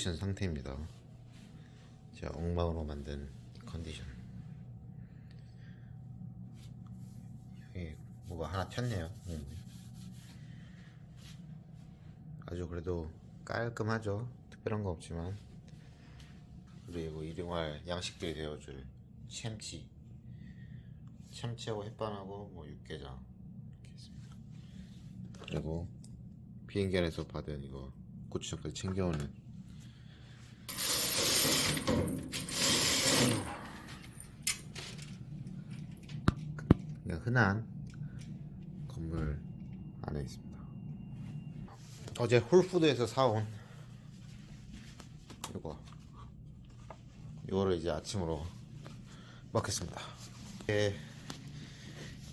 컨디션 상태입니다. 제가 엉망으로 만든 이 컨디션. 여기 뭐가 하나 튀었네요. 음. 아주 그래도 깔끔하죠. 특별한 거 없지만 그리고 일용할 양식들이 되어줄 참치, 참치하고 햇반하고 뭐 육개장 이렇게 있습니다. 그리고 비행기 안에서 받은 이거 고추장까지 챙겨오는 그냥 흔한 건물 안에 있습니다. 어제 홀푸드에서 사온 이거 이거를 이제 아침으로 먹겠습니다. 이게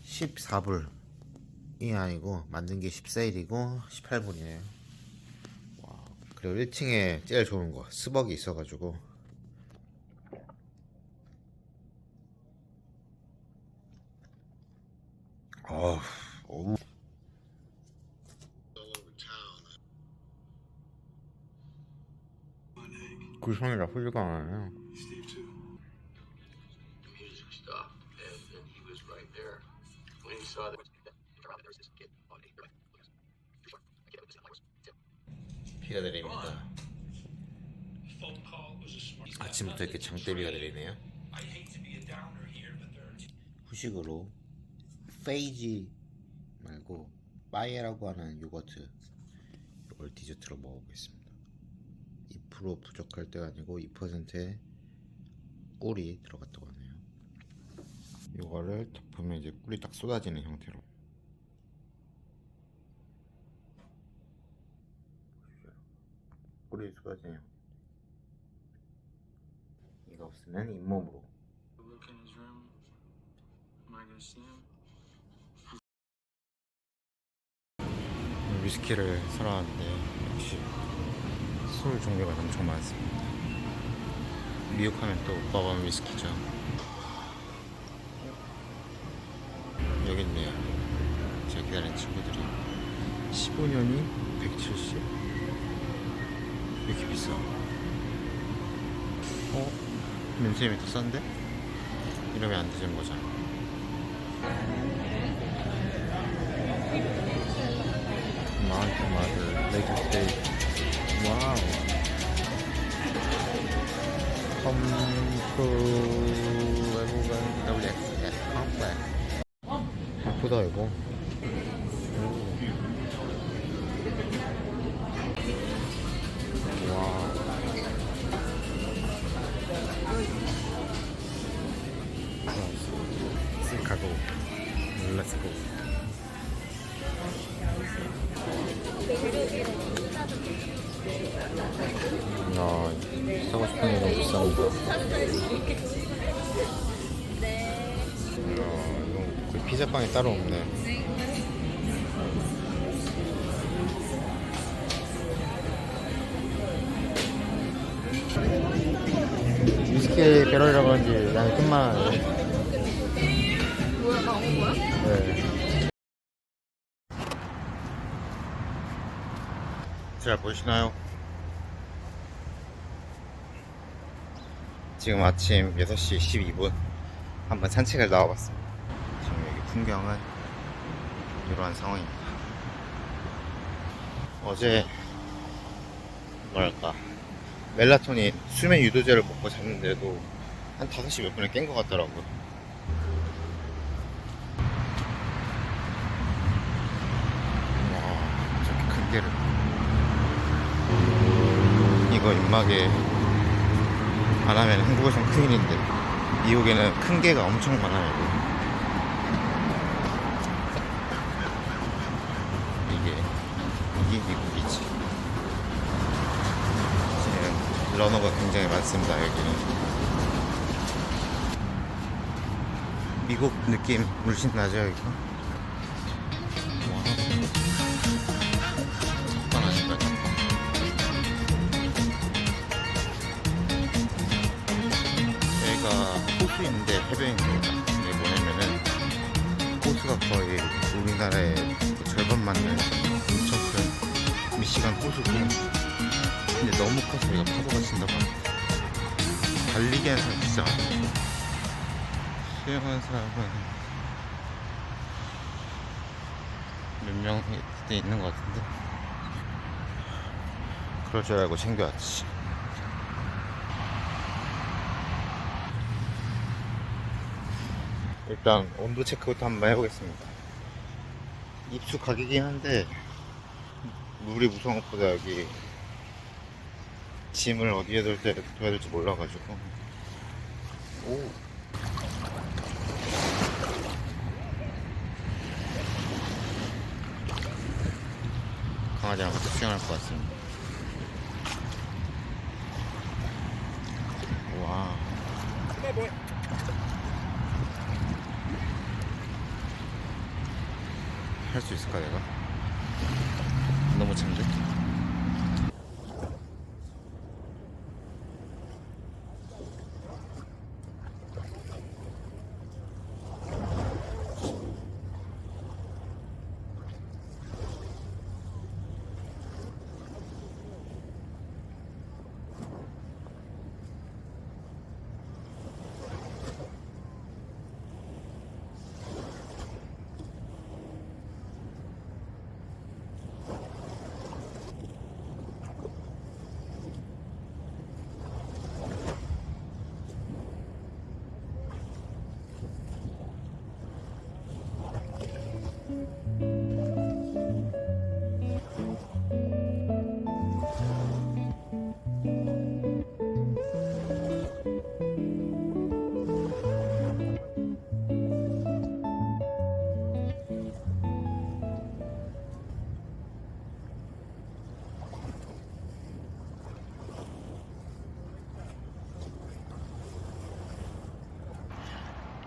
14불이 아니고 만든 게 14일이고 18불이네요. 와, 그리고 1층에 제일 좋은 거 스벅이 있어가지고 어우, 어우. 그 향이 나쁘지가 않아요. 비가 내립니다. 아침부터 이렇게 장대비가 내리네요. 후식으로 페이지 말고 빠에라고 하는 요거트 이걸 디저트로 먹어보겠습니다. 2% 부족할 때가 아니고 2%의 꿀이 들어갔다고 하네요. 이거를 덮으면 이제 꿀이 딱 쏟아지는 형태로. 꿀이 쏟아지는 형태. 이거 없으면 잇몸으로. 위스키를 사러 왔는데 역시 술 종류가 엄청 많습니다. 미국 하면 또 버번 위스키죠. 여기 있네요. 제가 기다린 친구들이 15년이 170? 이렇게 비싸. 어? 면세점이 더 싼데? 이러면 안 되는 거잖아. State. 와우. 컴프 외국은 WXS 컴플렉. 예쁘다 이거. 오. 와. 시카고. 렛츠 비싼 거. 이야, 이건 거의 피자빵이 따로 없네. 위스키 배럴이라고 하는지 양이 끝만 뭐야 나온 거야? 네. 잘 보시나요? 지금 아침 6시 12분 한번 산책을 나와봤습니다. 지금 여기 풍경은 이러한 상황입니다. 어제 뭐랄까 멜라토닌 수면 유도제를 먹고 잤는데도 한 5시 몇 분에 깬 것 같더라고요. 와, 저렇게 큰 개를. 이거 입막에 안 하면 한국에선 큰일인데, 미국에는 큰 개가 엄청 많아요. 이게, 이게 미국이지. 지금 러너가 굉장히 많습니다, 여기는. 미국 느낌 물씬 나죠, 이거? 해변입니다. 이게 뭐냐면은 호수가 거의 우리나라의 그 절반 맞는 엄청 큰 미시간 호수고 근데 너무 커서 이거 파도가 친다고 합니다. 달리기 하는 사람 진짜 많아요. 수영하는 사람은 몇명 있는 것 같은데 그럴 줄 알고 챙겨왔지 일단 온도 체크부터 한번 해보겠습니다. 입수 가격이긴 한데 물이 무서운 것보다 여기 짐을 어디에 둬야 돼- 둬야 될지 몰라가지고. 오. 강아지랑 같이 수영할 것 같습니다. 와 할 수 있을까 내가? 너무 찬데?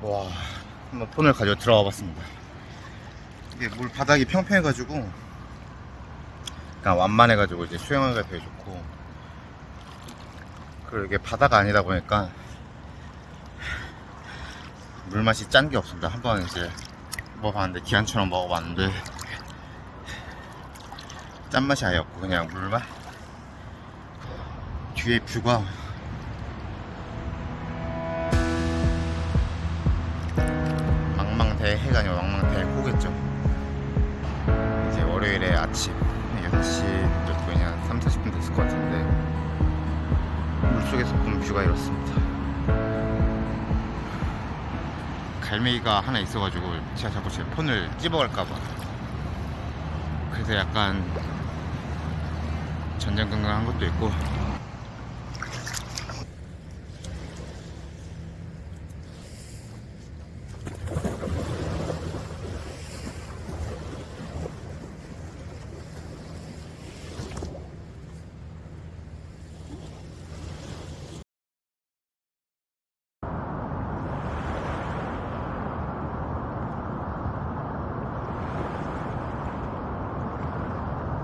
와, 한번 폰을 가지고 들어가 봤습니다. 이게 물 바닥이 평평해가지고, 그냥 완만해가지고 이제 수영하기가 되게 좋고, 그리고 이게 바다가 아니다 보니까, 물맛이 짠 게 없습니다. 한번 이제 먹어봤는데, 기한처럼 먹어봤는데, 짠맛이 아예 없고, 그냥 물맛? 뒤에 뷰가 망망대 해가 아니고 망망대 호겠죠. 이제 월요일에 아침 6시 몇 분이냐 3, 40분 됐을 것 같은데 물속에서 본 뷰가 이렇습니다. 갈매기가 하나 있어가지고 제가 자꾸 제 폰을 찝어갈까봐. 그래서 약간 전전긍긍한 것도 있고